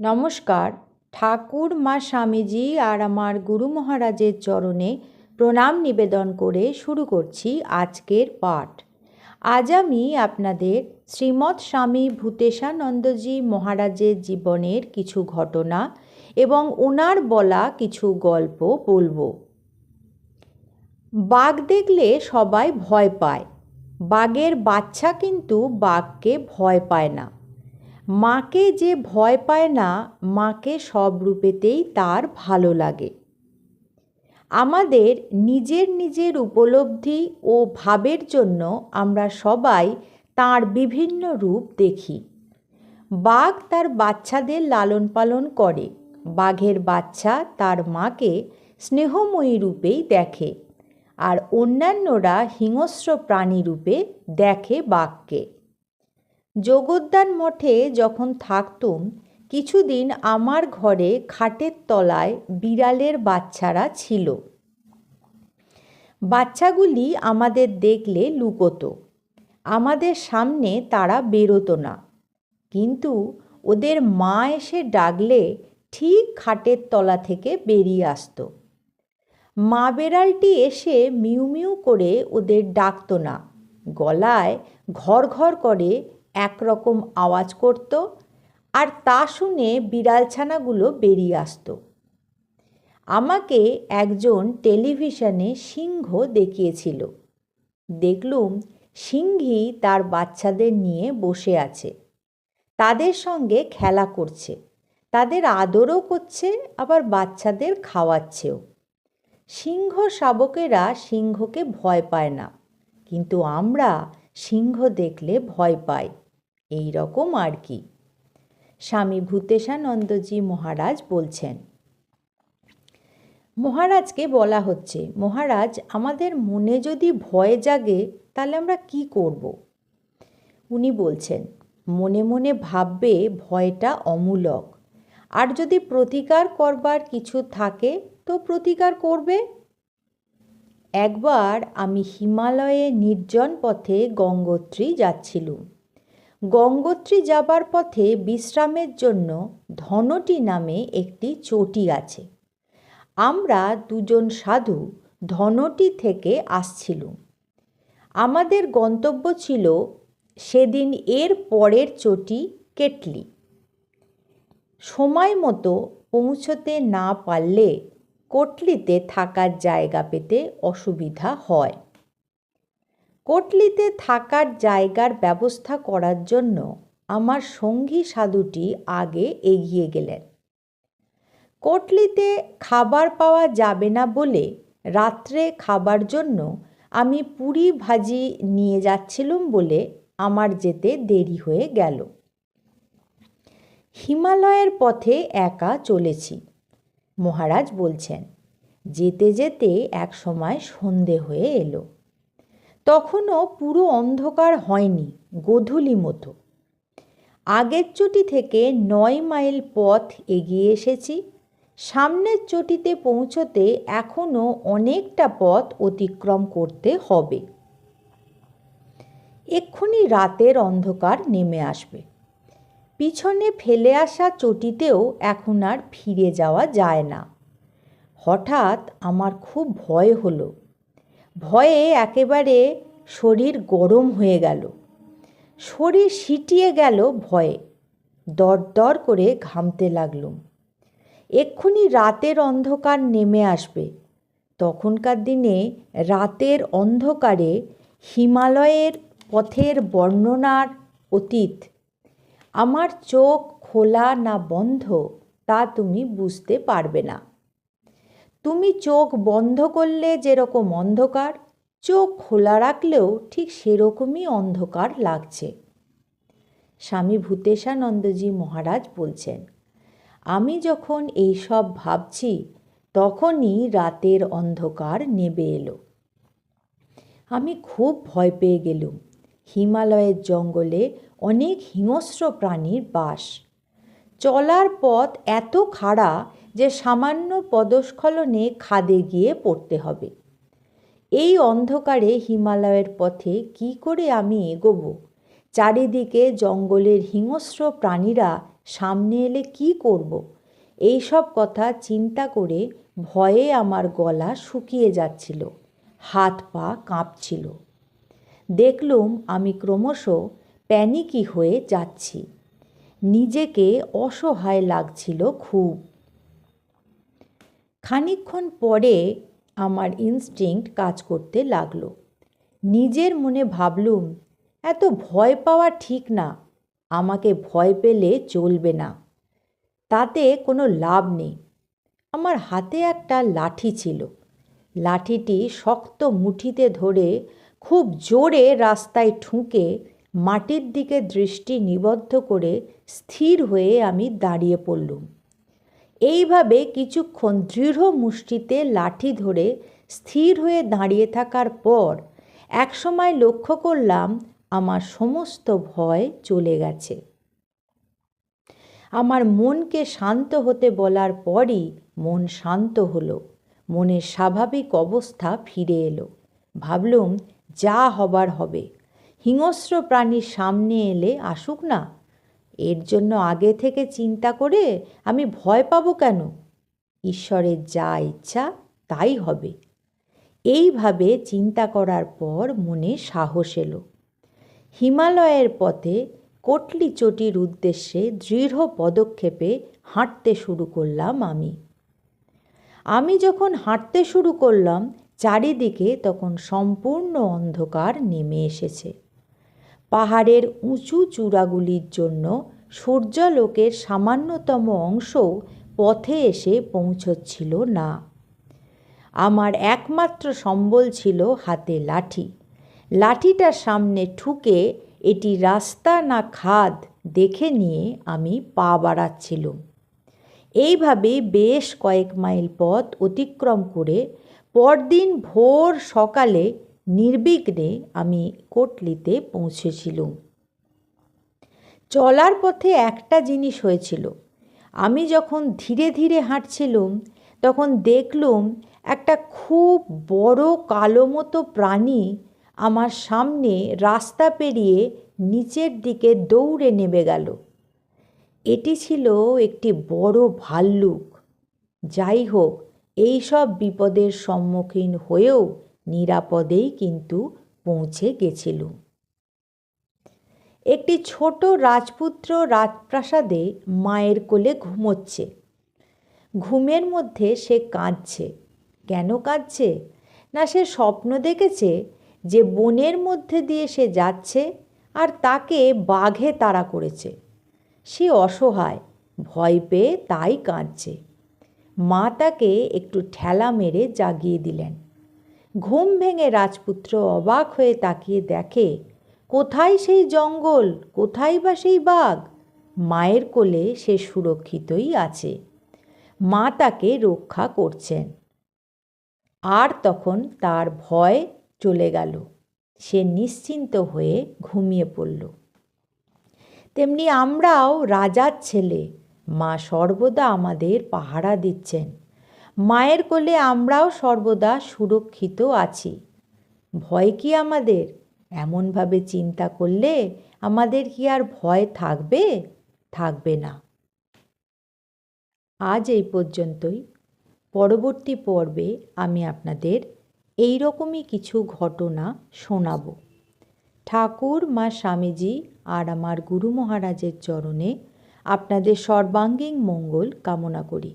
নমস্কার। ঠাকুর, মা স্বামীজি আর আমার গুরু মহারাজের চরণে প্রণাম নিবেদন করে শুরু করছি আজকের পাঠ। আজ আমি আপনাদের শ্রীমৎ স্বামী ভূতেশানন্দজি মহারাজের জীবনের কিছু ঘটনা এবং ওনার বলা কিছু গল্প বলব। বাঘ দেখলে সবাই ভয় পায়। বাঘের বাচ্চা কিন্তু বাঘকে ভয় পায় না। মাকে যে ভয় পায় না, মাকে সব রূপেতেই তার ভালো লাগে। আমাদের নিজের নিজের উপলব্ধি ও ভাবের জন্য আমরা সবাই তার বিভিন্ন রূপ দেখি। বাঘ তার বাচ্চাদের লালন পালন করে। বাঘের বাচ্চা তার মাকে স্নেহময়ী রূপেই দেখে আর অন্যান্যরা হিংস্র প্রাণী রূপে দেখে বাঘকে। যোগোদ্যান মঠে যখন থাকতুম, কিছুদিন আমার ঘরে খাটের তলায় বিড়ালের বাচ্চারা ছিল। বাচ্চাগুলি আমাদের দেখলে লুকোতো। আমাদের সামনে তারা বেরোতো না। কিন্তু ওদের মা এসে ডাকলে ঠিক খাটের তলা থেকে বেরিয়ে আসতো। মা বেড়ালটি এসে মিউ মিউ করে ওদের ডাকতো না। গলায় ঘর ঘর করে একরকম আওয়াজ করত আর তা শুনে বিড়ালছানাগুলো বেরিয়ে আসতো। আমাকে একজন টেলিভিশনে সিংহ দেখিয়েছিল। দেখলুম সিংহী তার বাচ্চাদের নিয়ে বসে আছে। তাদের সঙ্গে খেলা করছে। তাদের আদরও করছে, আবার বাচ্চাদের খাওয়াচ্ছেও। সিংহ শাবকেরা সিংহকে ভয় পায় না, কিন্তু আমরা সিংহ দেখলে ভয় পাই। এই রকম আর কি। স্বামী ভূতেশানন্দজি মহারাজ বলছেন, মহারাজকে বলা হচ্ছে, মহারাজ, আমাদের মনে যদি ভয় জাগে, তাহলে আমরা কি করব? উনি বলছেন, মনে মনে ভাববে ভয়টা অমূলক। আর যদি প্রতিকার করবার কিছু থাকে, তো প্রতিকার করবে? একবার আমি হিমালয়ে নির্জন পথে গঙ্গোত্রী যাচ্ছিলুম। গঙ্গোত্রী যাবার পথে বিশ্রামের জন্য ধনটি নামে একটি চটি আছে। আমরা দুজন সাধু ধনটি থেকে আসছিলুম। আমাদের গন্তব্য ছিল সেদিন এর পরের চটি কেটলি। সময় মতো পৌঁছতে না পারলে কোটলিতে থাকার জায়গা পেতে অসুবিধা হয়। কোটলিতে থাকার জায়গার ব্যবস্থা করার জন্য আমার সঙ্গী সাধুটি আগে এগিয়ে গেলেন। কোটলিতে খাবার পাওয়া যাবে না বলে রাত্রে খাবার জন্য আমি পুরি ভাজি নিয়ে যাচ্ছিলুম বলে আমার যেতে দেরি হয়ে গেল। হিমালয়ের পথে একা চলেছি, মহারাজ বলছেন। যেতে যেতে এক সময় সন্ধে হয়ে এলো। তখনও পুরো অন্ধকার হয়নি, গোধূলি মতো। আগের চটি থেকে নয় মাইল পথ এগিয়ে এসেছি। সামনের চটিতে পৌঁছতে এখনও অনেকটা পথ অতিক্রম করতে হবে। এক্ষুনি রাতের অন্ধকার নেমে আসবে। পিছনে ফেলে আসা চটিতেও এখন আর ফিরে যাওয়া যায় না। হঠাৎ আমার খুব ভয় হলো। ভয়ে একেবারে শরীর গরম হয়ে গেল। শরীর সিটিয়ে গেল ভয়ে। দর দর করে ঘামতে লাগলুম। এক্ষুনি রাতের অন্ধকার নেমে আসবে। তখনকার দিনে রাতের অন্ধকারে হিমালয়ের পথের বর্ণনার অতীত। আমার চোখ খোলা না বন্ধ, তা তুমি বুঝতে পারবে না। তুমি চোখ বন্ধ করলে যেরকম অন্ধকার, চোখ খোলা রাখলেও ঠিক সেরকমই অন্ধকার লাগছে। স্বামী ভূতেশানন্দজি মহারাজ বলছেন, আমি যখন এই সব ভাবছি, তখনই রাতের অন্ধকার নেবে এলো। আমি খুব ভয় পেয়ে গেলুম। হিমালয়ের জঙ্গলে অনেক হিংস্র প্রাণীর বাস। চলার পথ এত খাড়া যে সামান্য পদস্খলনে খাদে গিয়ে পড়তে হবে। এই অন্ধকারে হিমালয়ের পথে কি করে আমি এগোব? চারিদিকে জঙ্গলের হিংস্র প্রাণীরা সামনে এলে কি করব? এই সব কথা চিন্তা করে ভয়ে আমার গলা শুকিয়ে যাচ্ছিল, হাত পা কাঁপছিল। দেখলুম আমি ক্রমশ প্যানিকি হয়ে যাচ্ছি। নিজেকে অসহায় লাগছিল খুব। খানিকক্ষণ পরে আমার ইনস্টিংক্ট কাজ করতে লাগল। নিজের মনে ভাবলুম, এত ভয় পাওয়া ঠিক না, আমাকে ভয় পেলে চলবে না। তাতে কোনো লাভ নেই। আমার হাতে একটা লাঠি ছিল। লাঠিটি শক্ত মুঠিতে ধরে খুব জোরে রাস্তায় ঠুঁকে মাটির দিকে দৃষ্টি নিবদ্ধ করে স্থির হয়ে আমি দাঁড়িয়ে পড়লুম। এইভাবে কিছুক্ষণ দৃঢ় মুষ্টিতে লাঠি ধরে স্থির হয়ে দাঁড়িয়ে থাকার পর একসময় লক্ষ্য করলাম আমার সমস্ত ভয় চলে গেছে। আমার মনকে শান্ত হতে বলার পরই মন শান্ত হলো, মনের স্বাভাবিক অবস্থা ফিরে এলো। ভাবলুম, যা হবার হবে। হিংস্র প্রাণীর সামনে এলে আসুক না? এর জন্য আগে থেকে চিন্তা করে আমি ভয় পাবো কেন? ঈশ্বরের যা ইচ্ছা, তাই হবে। এইভাবে চিন্তা করার পর মনে সাহস এলো। হিমালয়ের পথে কটলি চটির উদ্দেশ্যে দৃঢ় পদক্ষেপে হাঁটতে শুরু করলাম আমি। আমি যখন হাঁটতে শুরু করলাম, চারিদিকে তখন সম্পূর্ণ অন্ধকার নেমে এসেছে। পাহাড়ের উঁচু চূড়াগুলির জন্য সূর্যালোকের সামান্যতম অংশও পথে এসে পৌঁছচ্ছিল না। আমার একমাত্র সম্বল ছিল হাতে লাঠি। লাঠিটার সামনে ঠুকে এটি রাস্তা না খাদ দেখে নিয়ে আমি পা বাড়াচ্ছিলুম। এইভাবে বেশ কয়েক মাইল পথ অতিক্রম করে পরদিন ভোর সকালে নির্বিঘ্নে আমি কোটলিতে পৌঁছেছিলুম। চলার পথে একটা জিনিস হয়েছিল। আমি যখন ধীরে ধীরে হাঁটছিলুম, তখন দেখলুম একটা খুব বড় কালো মতো প্রাণী আমার সামনে রাস্তা পেরিয়ে নিচের দিকে দৌড়ে নেমে গেল। এটি ছিল একটি বড় ভাল্লুক। যাই হোক, এই সব বিপদের সম্মুখীন হয়েও নিরাপদেই কিন্তু পৌঁছে গেছিলুম একটি ছোট রাজপুত্র রাজপ্রাসাদে মায়ের কোলে ঘুমোচ্ছে। ঘুমের মধ্যে সে কাঁদছে। কেন কাঁদছে? না সে স্বপ্ন দেখেছে যে বনের মধ্যে দিয়ে সে যাচ্ছে আর তাকে বাঘে তাড়া করেছে। সে অসহায়, ভয় পেয়ে তাই কাঁদছে। মা তাকে একটু ঠেলা মেরে জাগিয়ে দিলেন। ঘুম ভেঙে রাজপুত্র অবাক হয়ে তাকিয়ে দেখে, কোথায় সেই জঙ্গল? কোথায় বা সেই বাঘ? মায়ের কোলে সে সুরক্ষিতই আছে। মা তাকে রক্ষা করছেন। আর তখন তার ভয় চলে গেল। সে নিশ্চিন্ত হয়ে ঘুমিয়ে পড়ল। তেমনি আমরাও রাজার ছেলে। মা সর্বদা আমাদের পাহারা দিচ্ছেন। মায়ের কোলে আমরাও সর্বদা সুরক্ষিত আছি। ভয় কি আমাদের? এমনভাবে চিন্তা করলে আমাদের কি আর ভয় থাকবে? থাকবে না। আজ এই পর্যন্তই। পরবর্তী পর্বে আমি আপনাদের এই রকমই কিছু ঘটনা শোনাব। ঠাকুর, মা স্বামীজি আর আমার গুরু মহারাজের চরণে আপনাদের সর্বাঙ্গীন মঙ্গল কামনা করি।